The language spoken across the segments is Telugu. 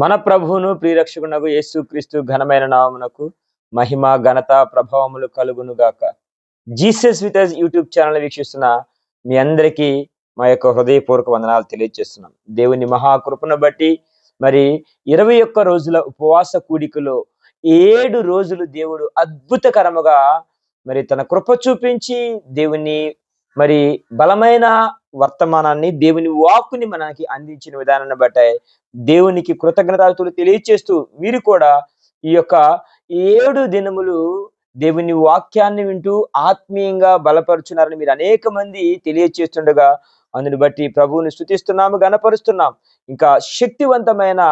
మన ప్రభువును ప్రియరక్షకునకు యేసుక్రీస్తు ఘనమైన నామమునకు మహిమ ఘనత ప్రభావములు కలుగును గాక. జీసస్ విత్ యూట్యూబ్ ఛానల్ వీక్షిస్తున్న మీ అందరికీ మా యొక్క హృదయపూర్వక వందనాలు తెలియజేస్తున్నాం దేవుని మహాకృపను బట్టి మరి ఇరవై ఒక్క రోజుల ఉపవాస కూడికలో ఏడు రోజులు దేవుడు అద్భుతకరముగా మరి తన కృప చూపించి దేవుని మరి బలమైన వర్తమానాన్ని దేవుని వాక్కుని మనకి అందించిన విధానాన్ని బట్టే దేవునికి కృతజ్ఞతలు తెలియచేస్తూ మీరు కూడా ఈ యొక్క ఏడు దినములు దేవుని వాక్యాన్ని వింటూ ఆత్మీయంగా బలపరుచున్నారని మీరు అనేక మంది తెలియచేస్తుండగా అందుని బట్టి ప్రభువుని స్థుతిస్తున్నాము గనపరుస్తున్నాం ఇంకా శక్తివంతమైన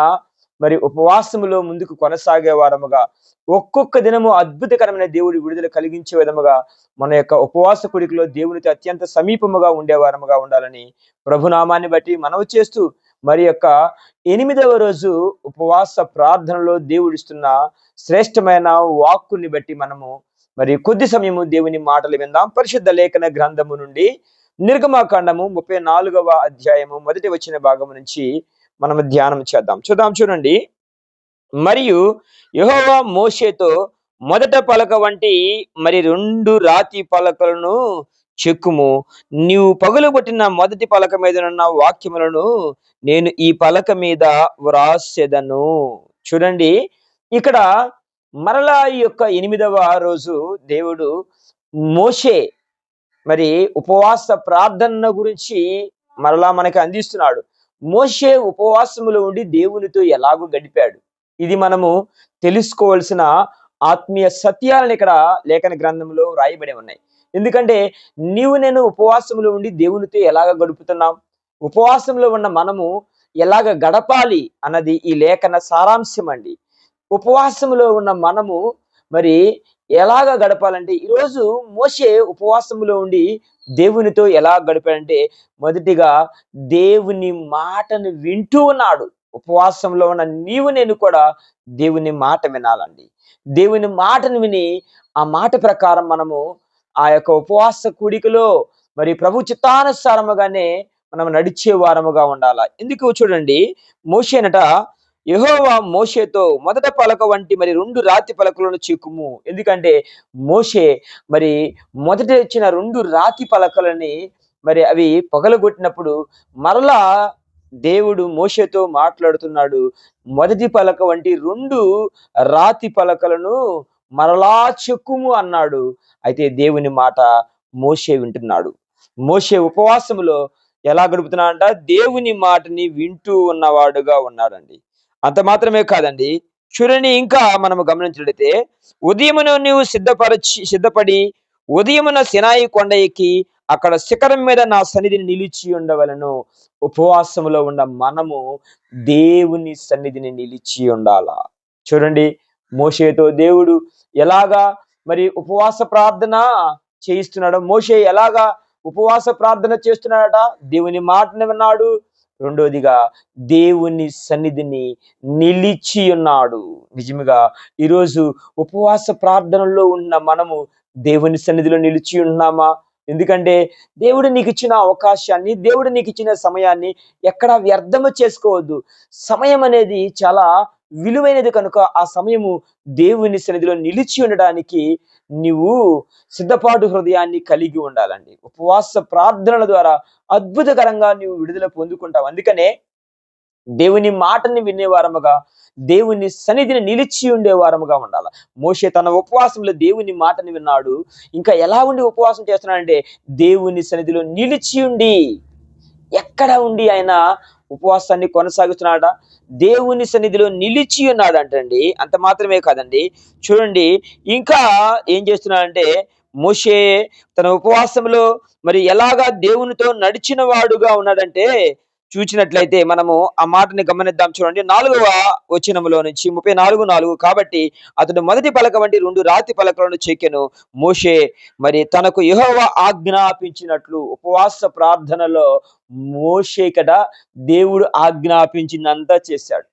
మరి ఉపవాసములో ముందుకు కొనసాగే వారముగా ఒక్కొక్క దినము అద్భుతకరమైన దేవుడి విడుదల కలిగించే విధముగా మన యొక్క ఉపవాస కుడికిలో దేవునితో అత్యంత సమీపముగా ఉండేవారముగా ఉండాలని ప్రభునామాన్ని బట్టి మనవి చేస్తూ మరి యొక్క ఎనిమిదవ రోజు ఉపవాస ప్రార్థనలో దేవుడిస్తున్న శ్రేష్టమైన వాక్కుని బట్టి మనము మరి కొద్ది సమయము దేవుని మాటలు విందాం. పరిశుద్ధ లేఖన గ్రంథము నుండి నిర్గమాకాండము ముప్పై నాలుగవ అధ్యాయము మొదటి వచ్చిన భాగము నుంచి మనం ధ్యానం చేద్దాం. చూద్దాం చూడండి. మరియు యహోవా మోషేతో మొదట పలక వంటి మరి రెండు రాతి పలకలను చెక్కుము. నీవు పగులగొట్టిన మొదటి పలక మీద ఉన్న వాక్యములను నేను ఈ పలక మీద వ్రాసెదను. చూడండి. ఇక్కడ మరలా ఈ యొక్క ఎనిమిదవ రోజు దేవుడు మోషే మరి ఉపవాస ప్రార్థన గురించి మరలా మనకి అందిస్తున్నాడు. మోషే ఉపవాసములో ఉండి దేవునితో ఎలాగో గడిపాడు. ఇది మనము తెలుసుకోవాల్సిన ఆత్మీయ సత్యాలను ఇక్కడ లేఖన గ్రంథంలో రాయబడి ఉన్నాయి. ఎందుకంటే నీవు నేను ఉపవాసంలో ఉండి దేవునితో ఎలాగ గడుపుతున్నాం? ఉపవాసంలో ఉన్న మనము ఎలాగ గడపాలి అన్నది ఈ లేఖన సారాంశం అండి. ఉపవాసంలో ఉన్న మనము మరి ఎలాగ గడపాలంటే ఈరోజు మోషే ఉపవాసంలో ఉండి దేవునితో ఎలా గడిపాడంటే మొదటిగా దేవుని మాటను వింటూ ఉన్నాడు. ఉపవాసంలో ఉన్న నీవు నేను కూడా దేవుని మాట వినాలండి. దేవుని మాటను విని ఆ మాట ప్రకారం మనము ఆ యొక్క ఉపవాస కూడికలో మరి ప్రభు చిత్తానుసారముగానే మనం నడిచే వారముగా ఉండాలా. ఎందుకు చూడండి మోషేనట యహోవా మోషేతో మొదట పలక వంటి మరి రెండు రాతి పలకలను చిక్కుము ఎందుకంటే మోషే మరి మొదట ఇచ్చిన రెండు రాతి పలకలని మరి అవి పగలగొట్టినప్పుడు మరలా దేవుడు మోషేతో మాట్లాడుతున్నాడు. మొదటి పలక వంటి రెండు రాతి పలకలను మరలా చెక్కుము అన్నాడు. అయితే దేవుని మాట మోషే వింటున్నాడు. మోషే ఉపవాసములో ఎలా గడుపుతున్నాడంట? దేవుని మాటని వింటూ ఉన్నవాడుగా ఉన్నాడండి. అంత మాత్రమే కాదండి. చూడండి ఇంకా మనము గమనించినట్లయితే ఉదయమును నీవు సిద్ధపరచి సిద్ధపడి ఉదయమున సినాయి కొండ ఎక్కి అక్కడ శిఖరం మీద నా సన్నిధిని నిలిచి ఉండవలను. ఉపవాసములో ఉన్న మనము దేవుని సన్నిధిని నిలిచి ఉండాల? చూడండి మోషేతో దేవుడు ఎలాగా మరి ఉపవాస ప్రార్థన చేయిస్తున్నాడు మోషే ఎలాగా ఉపవాస ప్రార్థన చేస్తున్నాడట? దేవుని మాటను విన్నాడు రెండోదిగా దేవుని సన్నిధిని నిలిచి ఉన్నాడు. నిజముగా ఈరోజు ఉపవాస ప్రార్థనలో ఉన్న మనము దేవుని సన్నిధిలో నిలిచి ఉన్నామా? ఎందుకంటే దేవుడు నీకు ఇచ్చిన అవకాశాన్ని దేవుడు నీకు ఇచ్చిన సమయాన్ని ఎక్కడా వ్యర్థము చేసుకోవద్దు. సమయం అనేది చాలా విలువైనది కనుక ఆ సమయము దేవుని సన్నిధిలో నిలిచి ఉండడానికి నీవు సిద్ధపాటు హృదయాన్ని కలిగి ఉండాలండి. ఉపవాస ప్రార్థనల ద్వారా అద్భుతకరంగా నీవు విడుదల పొందుకుంటావు. అందుకనే దేవుని మాటని వినేవారముగా దేవుని సన్నిధిని నిలిచి ఉండేవారముగా ఉండాలి. మోషే తన ఉపవాసంలో దేవుని మాటని విన్నాడు. ఇంకా ఎలా ఉండి ఉపవాసం చేస్తున్నాడంటే దేవుని సన్నిధిలో నిలిచి ఉండి ఎక్కడ ఉండి ఆయన ఉపవాసాన్ని కొనసాగుతున్నాడ దేవుని సన్నిధిలో నిలిచి ఉన్నాడంటండి. అంత మాత్రమే కాదండి. చూడండి ఇంకా ఏం చేస్తున్నాడంటే మోషే తన ఉపవాసంలో మరి ఎలాగా దేవునితో నడిచిన వాడుగా ఉన్నాడంటే చూచినట్లయితే మనము ఆ మాటని గమనిద్దాం. చూడండి నాలుగవ వచనములో నుంచి ముప్పై నాలుగు నాలుగు కాబట్టి అతడు మొదటి పలక వంటి రెండు రాతి పలకలను చెక్కెను మోషే మరి తనకు యహోవ ఆజ్ఞాపించినట్లు ఉపవాస ప్రార్థనలో మోషే కట దేవుడు ఆజ్ఞాపించిందంతా చేశాడు.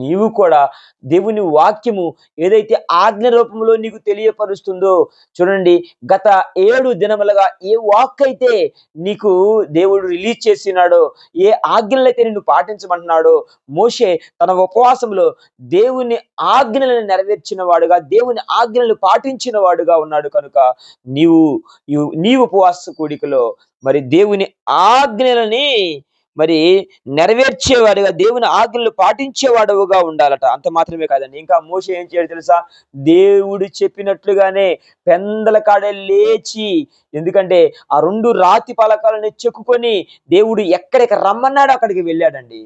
నీవు కూడా దేవుని వాక్యము ఏదైతే ఆజ్ఞ రూపంలో నీకు తెలియపరుస్తుందో చూడండి గత ఏడు దినములుగా ఏ వాక్ అయితే నీకు దేవుడు రిలీజ్ చేసినాడో ఏ ఆజ్ఞలైతే నిన్ను పాటించమంటున్నాడో మోషే తన ఉపవాసంలో దేవుని ఆజ్ఞలను నెరవేర్చిన వాడుగా దేవుని ఆజ్ఞలను పాటించిన వాడుగా ఉన్నాడు కనుక నీవు నీవు- నీ ఉపవాస కూడికలో మరి దేవుని ఆజ్ఞలని మరి నెరవేర్చేవాడుగా దేవుని ఆజ్ఞలు పాటించేవాడుగా ఉండాలట. అంత మాత్రమే కాదండి. ఇంకా మోస ఏం చేయాలి తెలుసా? దేవుడు చెప్పినట్లుగానే పెందల కాడే లేచి ఎందుకంటే ఆ రెండు రాతి పలకాలను చెక్కుకొని దేవుడు ఎక్కడికి రమ్మన్నాడో అక్కడికి వెళ్ళాడండి.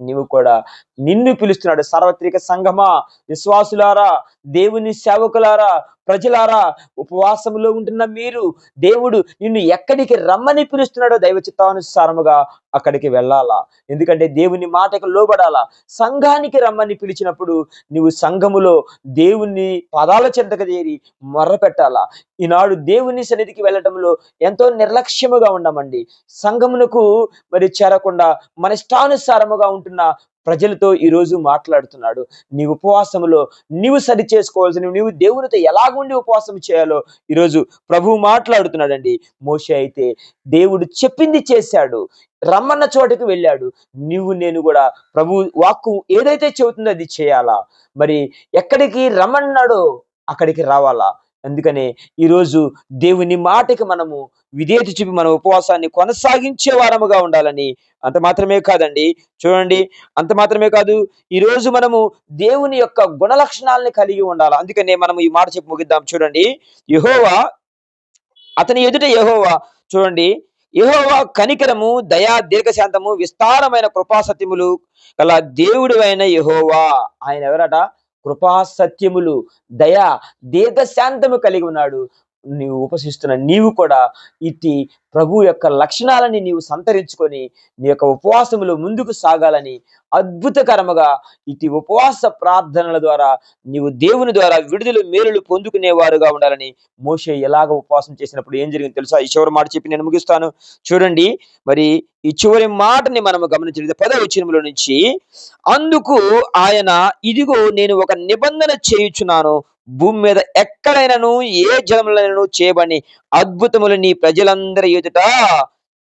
నీవు కూడా నిన్ను పిలుస్తున్నాడు. సార్వత్రిక సంఘమా విశ్వాసులారా దేవుని సేవకులారా ప్రజలారా ఉపవాసంలో ఉంటున్న మీరు దేవుడు నిన్ను ఎక్కడికి రమ్మని పిలుస్తున్నాడో దైవ చిత్తానుసారముగా అక్కడికి వెళ్ళాలా? ఎందుకంటే దేవుని మాటకు లోబడాలా? సంఘానికి రమ్మని పిలిచినప్పుడు నువ్వు సంఘములో దేవుని పదాల చెంతకు చేరి మొర్ర పెట్టాలా ఈనాడు దేవుని సన్నిధికి వెళ్ళటంలో ఎంతో నిర్లక్ష్యముగా ఉండమండి. సంఘమునకు మరి చేరకుండా మన ఇష్టానుసారముగా ఉంటున్న ప్రజలతో ఈరోజు మాట్లాడుతున్నాడు. నీ ఉపవాసములో నీవు సరి చేసుకోవాల్సిన నీవు దేవునితో ఎలాగుండి ఉపవాసం చేయాలో ఈరోజు ప్రభువు మాట్లాడుతున్నాడండి. మోషే అయితే దేవుడు చెప్పింది చేశాడు. రమ్మన్న చోటకి వెళ్ళాడు. నువ్వు నేను కూడా ప్రభు వాక్కు ఏదైతే చెబుతుందో అది చేయాలా? మరి ఎక్కడికి రమ్మన్నాడో అక్కడికి రావాలా? అందుకనే ఈరోజు దేవుని మాటకి మనము విధేయత చూపి మన ఉపవాసాన్ని కొనసాగించే వారముగా ఉండాలని అంత మాత్రమే కాదండి. చూడండి అంత మాత్రమే కాదు ఈ రోజు మనము దేవుని యొక్క గుణ లక్షణాలని కలిగి ఉండాలి? అందుకనే మనం ఈ మాట చెప్పి ముగిద్దాం. చూడండి యహోవా అతని ఎదుట యహోవా చూడండి యహోవా కనికరము దయా దీర్ఘశాంతము విస్తారమైన కృపాసత్యములు గల దేవుడు అయిన యహోవా. ఆయన ఎవరట? కృపా సత్యములు దయ దీర్ఘశాంతము కలిగి ఉన్నాడు. నీవు ఉపసిస్తున్న నీవు కూడా ఇట్టి ప్రభు యొక్క లక్షణాలని నీవు సంతరించుకొని నీ యొక్క ఉపవాసములు ముందుకు సాగాలని అద్భుతకరముగా ఇటు ఉపవాస ప్రార్థనల ద్వారా నీవు దేవుని ద్వారా విడుదల మేలులు పొందుకునేవారుగా ఉండాలని మోషే ఎలాగ ఉపవాసం చేసినప్పుడు ఏం జరిగింది తెలుసా? ఈ చివరి మాట చెప్పి నేను ముగిస్తాను. చూడండి మరి ఈ చివరి మాటని మనము గమనించలేదు పదవి వచనములో నుంచి అందుకు ఆయన ఇదిగో నేను ఒక నిబంధన చేయుచున్నాను భూమి మీద ఎక్కడైనాను ఏ జలములైనను చేయబడి అద్భుతములు నీ ప్రజలందరి ఎదుట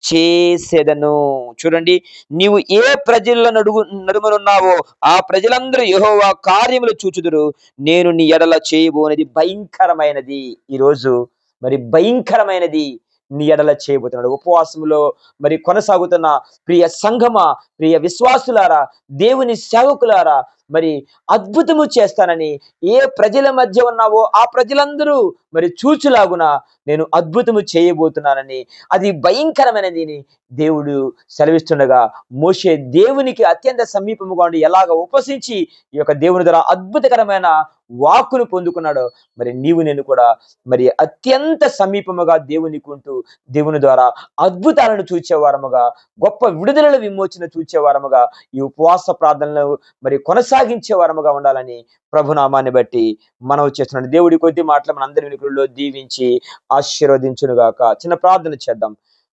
చేసేదను. చూడండి నీవు ఏ ప్రజల నడుగు నడుమనున్నావో ఆ ప్రజలందరూ యహోవా కార్యములు చూచుదురు. నేను నీ ఎడల చేయబోనది భయంకరమైనది ఈరోజు. మరి భయంకరమైనది నీ ఎడల చేయబోతున్నాడు. ఉపవాసములో మరి కొనసాగుతున్న ప్రియ సంఘమా ప్రియ విశ్వాసులారా దేవుని సేవకులారా మరి అద్భుతము చేస్తానని ఏ ప్రజల మధ్య ఉన్నావో ఆ ప్రజలందరూ మరి చూచులాగున నేను అద్భుతము చేయబోతున్నానని అది భయంకరమైనది అని దేవుడు సెలవిస్తుండగా మోషే దేవునికి అత్యంత సమీపముగా ఉండి ఎలాగ ఉపసించి ఈ యొక్క దేవుని ద్వారా అద్భుతకరమైన వాక్కును పొందుకున్నాడో మరి నీవు నేను కూడా మరి అత్యంత సమీపముగా దేవునికి ఉంటూ దేవుని ద్వారా అద్భుతాలను చూచేవారముగా గొప్ప విడుదల విమోచన చూచేవారముగా ఈ ఉపవాస ప్రార్థనలు మరి కొనసాగించే వారముగా ఉండాలని ప్రభునామాన్ని బట్టి మనం చేస్తున్నాడు. దేవుడి కొద్ది మాటలు మన అందరి వినికుల్లో దీవించి ఆశీర్వదించునుగాక. చిన్న ప్రార్థన చేద్దాం.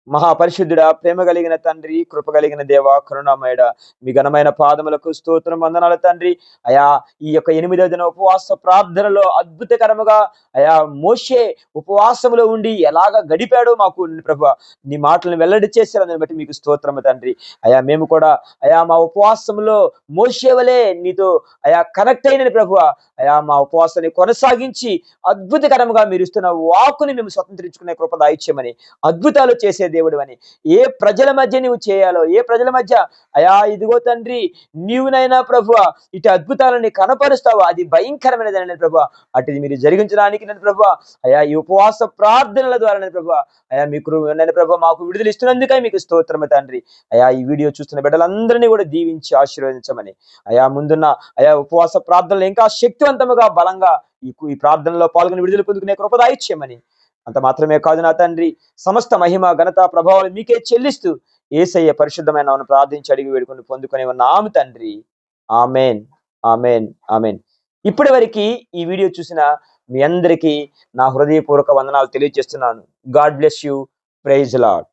మహాపరిశుద్ధుడా ప్రేమ కలిగిన తండ్రి కృప కలిగిన దేవ కరుణామయుడ మీ ఘనమైన పాదములకు స్తోత్రం వందనాలు తండ్రి. అయా ఈ యొక్క ఎనిమిదవ దిన ఉపవాస ప్రార్థనలో అద్భుతకరముగా అయా మోషే ఉపవాసములో ఉండి ఎలాగ గడిపాడో మాకు ప్రభు నీ మాటలను వెల్లడి చేశారు. దాన్ని బట్టి మీకు స్తోత్రము తండ్రి. అయా మేము కూడా అయా మా ఉపవాసంలో మోసేవలే నీతో అయా కనెక్ట్ అయిన ప్రభు అయా మా ఉపవాసాన్ని కొనసాగించి అద్భుతకరముగా మీరు ఇస్తున్న వాకుని మేము స్వతంత్రించుకునే కృప దాయిచ్యమని అద్భుతాలు చేసేది దేవుడు అని. ఏ ప్రజల మధ్య నువ్వు చేయాలో ఏ ప్రజల మధ్య అయా ఇదిగో తండ్రి నీవునైనా ప్రభు ఇటు అద్భుతాలని కనపరుస్తావు అది భయంకరమైనదని ప్రభు అటుది మీరు జరిగించడానికి నేను ప్రభు అయా ఈ ఉపవాస ప్రార్థనల ద్వారా నేను ప్రభు అయా మీకు నేను ప్రభు మాకు విడుదల ఇస్తున్నందుకే మీకు స్తోత్రమే తండ్రి. అయా ఈ వీడియో చూస్తున్న బిడ్డలందరినీ కూడా దీవించి ఆశీర్వదించమని. అయా ముందున్న అయా ఉపవాస ప్రార్థనలు ఇంకా శక్తివంతముగా బలంగా ఈ ప్రార్థనలో పాల్గొని విడుదల పొందుకునే కృపదాయిచ్యమని అంత మాత్రమే కాదు నా తండ్రి. సమస్త మహిమ ఘనత ప్రభావాలు మీకే చెల్లిస్తూ ఏసయ్య పరిశుద్ధమైన ప్రార్థించి అడిగి వేడుకొని పొందుకొని ఆమె తండ్రి. ఆమెన్. ఆమెన్. ఆమెన్. ఇప్పటి వరకు ఈ వీడియో చూసిన మీ అందరికీ నా హృదయపూర్వక వందనాలు తెలియజేస్తున్నాను. God bless you. Praise Lord